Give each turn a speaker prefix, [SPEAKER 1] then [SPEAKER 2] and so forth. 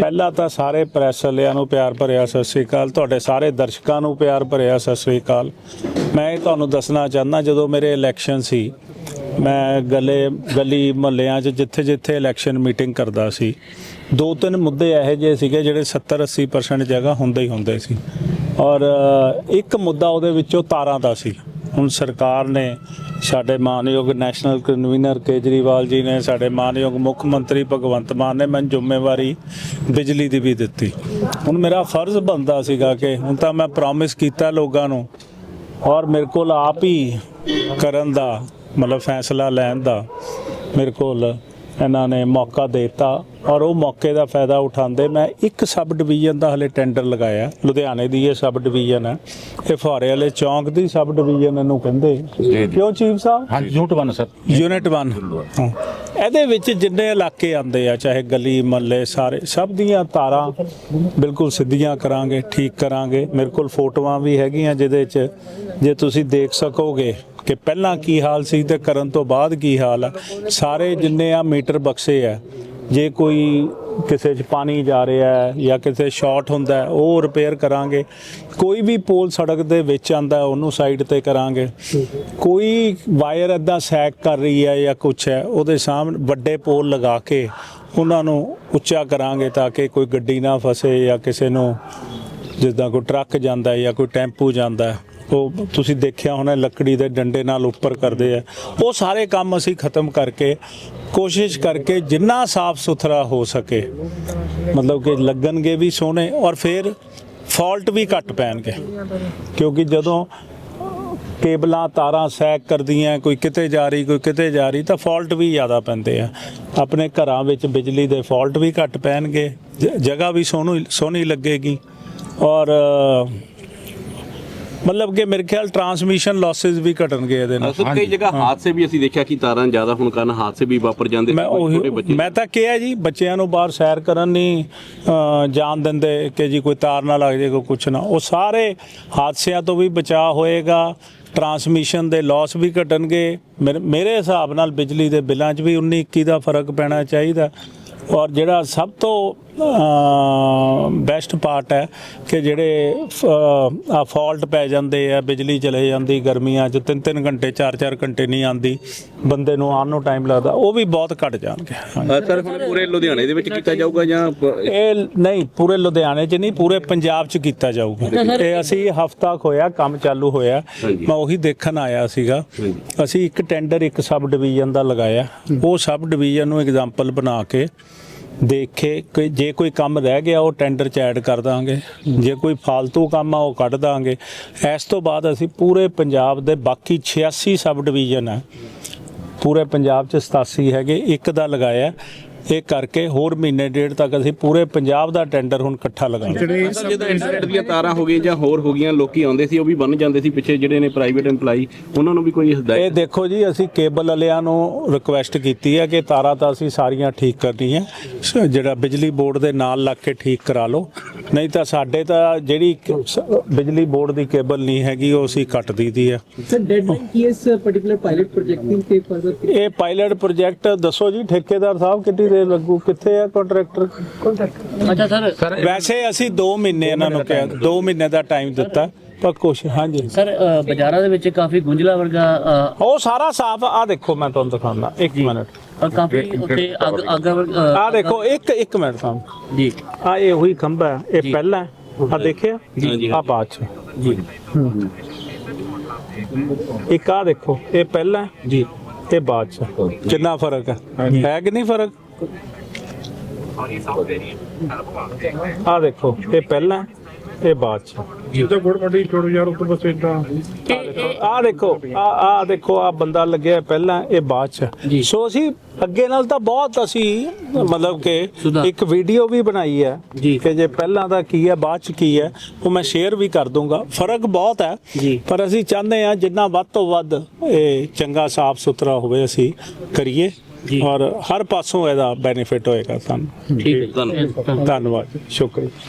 [SPEAKER 1] ਪਹਿਲਾਂ ਤਾਂ ਸਾਰੇ ਪ੍ਰੈਸ ਵਾਲਿਆਂ ਨੂੰ ਪਿਆਰ ਭਰਿਆ ਸਤਿ ਸ੍ਰੀ ਅਕਾਲ, ਤੁਹਾਡੇ ਸਾਰੇ ਦਰਸ਼ਕਾਂ ਨੂੰ ਪਿਆਰ ਭਰਿਆ ਸਤਿ ਸ੍ਰੀ ਅਕਾਲ। ਮੈਂ ਇਹ ਤੁਹਾਨੂੰ ਦੱਸਣਾ ਚਾਹੁੰਦਾ, ਜਦੋਂ ਮੇਰੇ ਇਲੈਕਸ਼ਨ ਸੀ, ਮੈਂ ਗਲੇ, ਗਲੀ ਮੁਹੱਲਿਆਂ 'ਚ ਜਿੱਥੇ ਜਿੱਥੇ ਇਲੈਕਸ਼ਨ ਮੀਟਿੰਗ ਕਰਦਾ ਸੀ ਦੋ ਤਿੰਨ ਮੁੱਦੇ ਇਹੋ ਜਿਹੇ ਸੀਗੇ ਜਿਹੜੇ 70 80% ਜਗ੍ਹਾ ਹੁੰਦੇ ਹੀ ਹੁੰਦੇ ਸੀ। ਔਰ ਇੱਕ ਮੁੱਦਾ ਉਹਦੇ ਵਿੱਚੋਂ ਤਾਰਾਂ ਦਾ ਸੀ। ਹੁਣ ਸਰਕਾਰ ਨੇ ਸਾਡੇ ਮਾਨਯੋਗ ਨੈਸ਼ਨਲ ਕਨਵੀਨਰ ਕੇਜਰੀਵਾਲ ਜੀ ਨੇ, ਸਾਡੇ ਮਾਨਯੋਗ ਮੁੱਖ ਮੰਤਰੀ ਭਗਵੰਤ ਮਾਨ ਨੇ ਮੈਨੂੰ ਜ਼ਿੰਮੇਵਾਰੀ ਬਿਜਲੀ ਦੀ ਵੀ ਦਿੱਤੀ। ਹੁਣ ਮੇਰਾ ਫਰਜ਼ ਬਣਦਾ ਸੀਗਾ ਕਿ ਹੁਣ ਤਾਂ ਮੈਂ ਪ੍ਰੋਮਿਸ ਕੀਤਾ ਲੋਕਾਂ ਨੂੰ ਔਰ ਮੇਰੇ ਕੋਲ ਆਪ ਹੀ ਕਰਨ ਦਾ, ਮਤਲਬ ਫੈਸਲਾ ਲੈਣ ਦਾ ਮੇਰੇ ਕੋਲ ਇਹਨਾਂ ਨੇ ਮੌਕਾ ਦਿੱਤਾ ਔਰ ਉਹ ਮੌਕੇ ਦਾ ਫਾਇਦਾ ਉਠਾਉਂਦੇ ਮੈਂ ਇੱਕ ਸਬ ਡਿਵੀਜ਼ਨ ਦਾ ਹਲੇ ਟੈਂਡਰ ਲਗਾਇਆ। ਲੁਧਿਆਣੇ ਦੀ ਇਹ ਸਬ ਡਿਵੀਜ਼ਨ ਹੈ। ਇਹ ਫੁਹਾਰੇ ਵਾਲੇ ਚੌਂਕ ਦੀ ਸਬ ਡਿਵੀਜ਼ਨ ਇਹਨੂੰ ਕਹਿੰਦੇ। ਕਿਉਂ ਚੀਫ ਸਾਹਿਬ?
[SPEAKER 2] ਹਾਂਜੀ ਯੂਨਿਟ 1 ਸਰ
[SPEAKER 1] ਯੂਨਿਟ 1 ਇਹਦੇ ਵਿੱਚ ਜਿੰਨੇ ਇਲਾਕੇ ਆਉਂਦੇ ਆ ਚਾਹੇ ਗਲੀ ਮਹੱਲੇ ਸਾਰੇ ਸਭ ਦੀਆਂ ਤਾਰਾਂ ਬਿਲਕੁਲ ਸਿੱਧੀਆਂ ਕਰਾਂਗੇ ਠੀਕ ਕਰਾਂਗੇ। ਮੇਰੇ ਕੋਲ ਫੋਟੋਆਂ ਵੀ ਹੈਗੀਆਂ ਜਿਹਦੇ 'ਚ ਜੇ ਤੁਸੀਂ ਦੇਖ ਸਕੋਗੇ ਕਿ ਪਹਿਲਾਂ ਕੀ ਹਾਲ ਸੀ ਤੇ ਕਰਨ ਤੋਂ ਬਾਅਦ ਕੀ ਹਾਲ ਆ? ਸਾਰੇ ਜਿੰਨੇ ਆ ਮੀਟਰ ਬਕਸੇ ਆ ਜੇ ਕੋਈ ਕਿਸੇ 'ਚ ਪਾਣੀ ਜਾ ਰਿਹਾ ਹੈ ਜਾਂ ਕਿਸੇ ਸ਼ਾਰਟ ਹੁੰਦਾ ਹੈ, ਉਹ ਰਿਪੇਅਰ ਕਰਾਂਗੇ। ਕੋਈ ਵੀ ਪੋਲ ਸੜਕ ਦੇ ਵਿੱਚ ਆਂਦਾ ਉਹਨੂੰ ਸਾਈਡ ਤੇ ਕਰਾਂਗੇ। ਕੋਈ ਵਾਇਰ ਏਦਾਂ ਸੈਕ ਕਰ ਰਹੀ ਹੈ ਜਾਂ ਕੁਛ ਹੈ ਉਹਦੇ ਸਾਹਮਣੇ ਵੱਡੇ ਪੋਲ ਲਗਾ ਕੇ ਉਹਨਾਂ ਨੂੰ ਉੱਚਾ ਕਰਾਂਗੇ ਤਾਂ ਕਿ ਕੋਈ ਗੱਡੀ ਨਾ ਫਸੇ ਜਾਂ ਕਿਸੇ ਨੂੰ ਜਿੱਦਾਂ ਕੋਈ ਟਰੱਕ ਜਾਂਦਾ ਜਾਂ ਕੋਈ ਟੈਂਪੂ ਜਾਂਦਾ ਉਹ ਤੁਸੀਂ ਦੇਖਿਆ ਹੋਣਾ ਲੱਕੜੀ ਦੇ ਡੰਡੇ ਨਾਲ ਉੱਪਰ ਕਰਦੇ ਆ। ਉਹ ਸਾਰੇ ਕੰਮ ਅਸੀਂ ਖਤਮ ਕਰਕੇ ਕੋਸ਼ਿਸ਼ ਕਰਕੇ ਜਿੰਨਾ ਸਾਫ਼ ਸੁਥਰਾ ਹੋ ਸਕੇ, ਮਤਲਬ ਕਿ ਲੱਗਣਗੇ ਵੀ ਸੋਹਣੇ ਔਰ ਫਿਰ ਫਾਲਟ ਵੀ ਘੱਟ ਪੈਣਗੇ। ਕਿਉਂਕਿ ਜਦੋਂ ਕੇਬਲਾਂ ਤਾਰਾਂ ਸੈਕ ਕਰਦੀਆਂ, ਕੋਈ ਕਿਤੇ ਜਾ ਰਹੀ, ਕੋਈ ਕਿਤੇ ਜਾ ਰਹੀ, ਤਾਂ ਫਾਲਟ ਵੀ ਜ਼ਿਆਦਾ ਪੈਂਦੇ ਆ। ਆਪਣੇ ਘਰਾਂ ਵਿੱਚ ਬਿਜਲੀ ਦੇ ਫਾਲਟ ਵੀ ਘੱਟ ਪੈਣਗੇ, ਜ- ਜਗ੍ਹਾ ਵੀ ਸੋਹਣੀ ਸੋਹਣੀ ਲੱਗੇਗੀ। ਔਰ ਮਤਲਬ ਕਿ ਮੇਰੇ ਖਿਆਲ ਟਰਾਂਸਮਿਸ਼ਨ ਲਾਸਸ ਵੀ ਘਟਣਗੇ ਇਹਦੇ ਨਾਲ।
[SPEAKER 3] ਸਰ ਕਈ ਜਗ੍ਹਾ ਹਾਦਸੇ ਵੀ ਅਸੀਂ ਦੇਖਿਆ ਕਿ ਤਾਰਾਂ ਜ਼ਿਆਦਾ ਹੋਣ ਕਾਰਨ ਹਾਦਸੇ ਵੀ ਵਾਪਰ ਜਾਂਦੇ
[SPEAKER 1] ਮੈਂ ਉਹੀ
[SPEAKER 3] ਛੋਟੇ ਬੱਚੇ।
[SPEAKER 1] ਮੈਂ ਤਾਂ ਕਿਹਾ ਜੀ ਬੱਚਿਆਂ ਨੂੰ ਬਾਹਰ ਸੈਰ ਕਰਨ ਨਹੀਂ ਜਾਣ ਦਿੰਦੇ ਕਿ ਜੀ ਕੋਈ ਤਾਰ ਨਾ ਲੱਗ ਜੇ ਕੋਈ ਕੁਛ ਨਾ। ਉਹ ਸਾਰੇ ਹਾਦਸਿਆਂ ਤੋਂ ਵੀ ਬਚਾਅ ਹੋਏਗਾ ਟਰਾਂਸਮਿਸ਼ਨ ਦੇ ਲਾਸ ਵੀ ਘਟਣਗੇ। ਮੇਰੇ- ਮੇਰੇ ਹਿਸਾਬ ਨਾਲ ਬਿਜਲੀ ਦੇ ਬਿੱਲਾਂ 'ਚ ਵੀ 19 21 ਦਾ ਫ਼ਰਕ ਪੈਣਾ ਚਾਹੀਦਾ। ਔਰ ਜਿਹੜਾ ਸਭ ਤੋਂ ਬੈਸਟ ਪਾਰਟ ਹੈ ਕਿ ਜਿਹੜੇ ਆ ਫਾਲਟ ਪੈ ਜਾਂਦੇ ਆ ਬਿਜਲੀ ਚਲੇ ਜਾਂਦੀ ਗਰਮੀਆਂ 'ਚ 3-3 ਘੰਟੇ 4-4 ਘੰਟੇ ਨਹੀਂ ਆਂਦੀ ਬੰਦੇ ਨੂੰ ਆਉਣ ਨੂੰ ਟਾਈਮ ਲੱਗਦਾ ਉਹ ਵੀ ਬਹੁਤ ਘਟ ਜਾਣਗੇ।
[SPEAKER 3] ਸਰ ਹੁਣ ਪੂਰੇ ਲੁਧਿਆਣੇ ਦੇ ਵਿੱਚ ਕੀਤਾ ਜਾਊਗਾ ਜਾਂ
[SPEAKER 1] ਇਹ ਨਹੀਂ ਪੂਰੇ ਲੁਧਿਆਣੇ 'ਚ ਨਹੀਂ ਪੂਰੇ ਪੰਜਾਬ 'ਚ ਕੀਤਾ ਜਾਊਗਾ। ਇਹ ਅਸੀਂ ਹਫਤਾ ਹੋਇਆ ਕੰਮ ਚਾਲੂ ਹੋਇਆ। ਮੈਂ ਉਹੀ ਦੇਖਣ ਆਇਆ ਸੀਗਾ। ਅਸੀਂ ਇੱਕ ਟੈਂਡਰ ਇੱਕ ਸਬ ਡਿਵੀਜ਼ਨ ਦਾ ਲਗਾਇਆ। ਉਹ ਸਬ ਡਿਵੀਜ਼ਨ ਨੂੰ ਐਗਜ਼ਾਮਪਲ ਬਣਾ ਕੇ ਦੇਖੇ ਕਿ ਜੇ ਕੋਈ ਕੰਮ ਰਹਿ ਗਿਆ, ਉਹ ਟੈਂਡਰ 'ਚ ਐਡ ਕਰ ਦਾਂਗੇ। ਜੇ ਕੋਈ ਫालतू ਕੰਮ ਆ, ਉਹ ਕੱਢ ਦਾਂਗੇ। ਇਸ ਤੋਂ ਬਾਅਦ ਅਸੀਂ ਪੂਰੇ ਪੰਜਾਬ ਦੇ ਬਾਕੀ 86 ਸਬ ਡਿਵੀਜ਼ਨ ਆ। ਪੂਰੇ ਪੰਜਾਬ 'ਚ 87 ਹੈਗੇ, ਇੱਕ ਦਾ ਲਗਾਇਆ। ਇਹ ਕਰਕੇ ਹੋਰ ਮਹੀਨੇ ਡੇਢ ਤੱਕ ਅਸੀਂ ਪੂਰੇ ਪੰਜਾਬ ਦਾ ਟੈਂਡਰ ਹੁਣ ਇਕੱਠਾ ਲਗਾਵਾਂਗੇ
[SPEAKER 3] ਜਿਹੜੇ ਜਿਹਦਾ ਇੰਟਰਨੈਟ ਦੀਆਂ ਤਾਰਾਂ ਹੋ ਗਈਆਂ ਜਾਂ ਹੋਰ ਹੋ ਗਈਆਂ ਲੋਕੀ ਆਉਂਦੇ ਸੀ ਉਹ ਵੀ ਬੰਨ ਜਾਂਦੇ ਸੀ ਪਿੱਛੇ ਜਿਹੜੇ ਨੇ ਪ੍ਰਾਈਵੇਟ EMPLOYE ਉਹਨਾਂ ਨੂੰ ਵੀ ਕੋਈ ਹਦਾਇਤ ਇਹ
[SPEAKER 1] ਦੇਖੋ ਜੀ ਅਸੀਂ ਕੇਬਲ ਵਾਲਿਆਂ ਨੂੰ ਰਿਕੁਐਸਟ ਕੀਤੀ ਹੈ ਕਿ ਤਾਰਾਂ ਤਾਂ ਅਸੀਂ ਸਾਰੀਆਂ ਠੀਕ ਕਰਨੀ ਹੈ ਜਿਹੜਾ ਬਿਜਲੀ ਬੋਰਡ ਦੇ ਨਾਲ ਲੱਗ ਕੇ ਠੀਕ ਕਰਾ ਲਓ। ਨਹੀਂ ਤਾਂ ਸਾਡੇ ਤਾਂ ਜਿਹੜੀ ਬਿਜਲੀ ਬੋਰਡ ਦੀ ਕੇਬਲ ਨਹੀਂ ਹੈਗੀ ਉਹ ਅਸੀਂ ਕੱਟ ਦਿੱਤੀ ਹੈ।
[SPEAKER 4] ਸਰ ਡੈਡਲਾਈਨ ਕੀ ਇਸ ਪਾਇਲਟ ਪ੍ਰੋਜੈਕਟਿੰਗ ਤੇ ਫਰਦਰ
[SPEAKER 1] ਇਹ ਪਾਇਲਟ ਪ੍ਰੋਜੈਕਟ ਦੱਸੋ ਜੀ ਠੇਕੇਦਾਰ ਸਾਹਿਬ ਕਿੱਡੀ ਕਿਹਦੇ ਲੱਗੂ? ਕਿੱਥੇ ਆ ਕੰਟਰੈਕਟਰ ਵੈਸੇ ਅਸੀਂ 2 ਮਹੀਨੇ ਇਹਨਾਂ ਨੂੰ ਕਿਹਾ 2 ਮਹੀਨੇ ਦਾ ਟਾਈਮ ਦਿੱਤਾ ਪਰ ਕੁਛ ਹਾਂਜੀ।
[SPEAKER 4] ਸਰ ਬਾਜ਼ਾਰਾਂ ਦੇ ਵਿੱਚ ਕਾਫੀ ਗੁੰਝਲਾ ਵਰਗਾ
[SPEAKER 1] ਉਹ ਸਾਰਾ ਸਾਫ਼ ਆ ਦੇਖੋ ਮੈਂ ਤੁਹਾਨੂੰ ਦਿਖਾਉਂਦਾ 1 ਮਿੰਟ।
[SPEAKER 4] ਅ, ਕਾਫੀ ਉੱਤੇ ਅੱਗ ਅੱਗ
[SPEAKER 1] ਆ ਦੇਖੋ ਇੱਕ ਇੱਕ ਮਿੰਟ ਸਾਹਿਬ
[SPEAKER 4] ਜੀ।
[SPEAKER 1] ਆ ਇਹ ਉਹੀ ਖੰਭਾ ਹੈ, ਇਹ ਪਹਿਲਾਂ ਆ ਦੇਖਿਆ? ਆ ਬਾਅਦ ਚ।
[SPEAKER 4] ਜੀ।
[SPEAKER 1] ਇੱਕ ਆ ਦੇਖੋ ਇਹ ਪਹਿਲਾ ਜੀ। ਇਹ ਬਾਅਦ ਚ। ਕਿੰਨਾ ਫ਼ਰਕ ਹੈ? ਹੈ ਕਿ ਨਹੀਂ ਫ਼ਰਕ? ਆ ਦੇਖੋ ਇਹ ਪਹਿਲਾਂ ਇਹ ਬਾਅਦ ਚ
[SPEAKER 5] ਇਹ ਤਾਂ ਗੁੜ ਮੰਡੀ ਛੋੜੋ ਯਾਰ ਉਹ ਤਾਂ ਬਸ ਇਦਾਂ
[SPEAKER 1] ਆ ਦੇਖੋ ਆ ਆ ਦੇਖੋ ਆ ਬੰਦਾ ਲੱਗਿਆ ਪਹਿਲਾਂ ਇਹ ਬਾਅਦ ਚ ਸੋ ਅਸੀਂ ਅੱਗੇ ਨਾਲ ਤਾਂ ਬਹੁਤ ਅਸੀਂ ਮਤਲਬ ਕਿ। ਇੱਕ ਵੀਡੀਓ ਵੀ ਬਣਾਈ ਹੈ। ਕਿ ਜੇ ਪਹਿਲਾਂ ਦਾ ਕੀ ਹੈ ਬਾਅਦ ਚ ਕੀ ਹੈ ਉਹ ਮੈਂ ਸ਼ੇਅਰ ਵੀ ਕਰ ਦੂੰਗਾ ਫ਼ਰਕ ਬਹੁਤ ਹੈ। ਪਰ ਅਸੀਂ ਚਾਹੁੰਦੇ ਹਾਂ ਜਿੰਨਾ ਵੱਧ ਤੋਂ ਵੱਧ ਇਹ ਚੰਗਾ ਸਾਫ਼ ਸੁਥਰਾ ਹੋਵੇ ਅਸੀਂ ਕਰੀਏ ਔਰ ਹਰ ਪਾਸੋਂ ਇਹਦਾ ਬੈਨੀਫਿਟ ਹੋਏਗਾ ਸਾਨੂੰ
[SPEAKER 4] ਠੀਕ ਹੈ।
[SPEAKER 3] ਧੰਨਵਾਦ।
[SPEAKER 1] ਧੰਨਵਾਦ। ਸ਼ੁਕਰੀਆ।